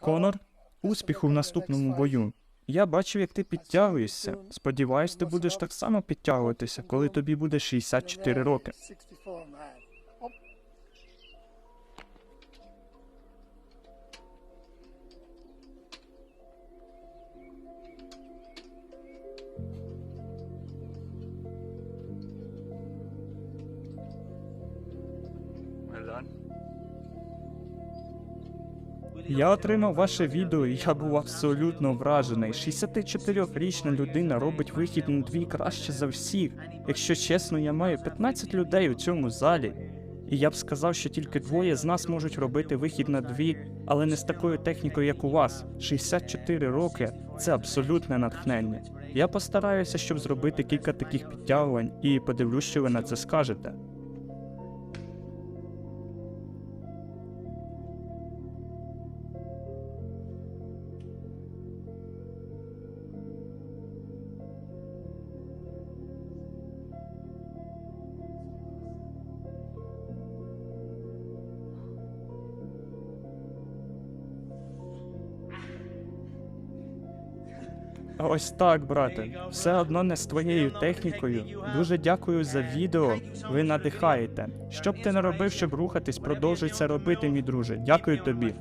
Конор, успіху в наступному бою. Я бачив, як ти підтягуєшся. Сподіваюсь, ти будеш так само підтягуватися, коли тобі буде 64 роки. 64 man. Я отримав ваше відео, і я був абсолютно вражений. 64-річна людина робить вихід на дві краще за всіх. Якщо чесно, я маю 15 людей у цьому залі. І я б сказав, що тільки двоє з нас можуть робити вихід на дві, але не з такою технікою, як у вас. 64 роки це абсолютне натхнення. Я постараюся, щоб зробити кілька таких підтягувань, і подивлюсь, що ви на це скажете. Ось так, брате. Все одно не з твоєю технікою. Дуже дякую за відео. Ви надихаєте. Що б ти не робив, щоб рухатись, продовжуй це робити, мій друже. Дякую тобі.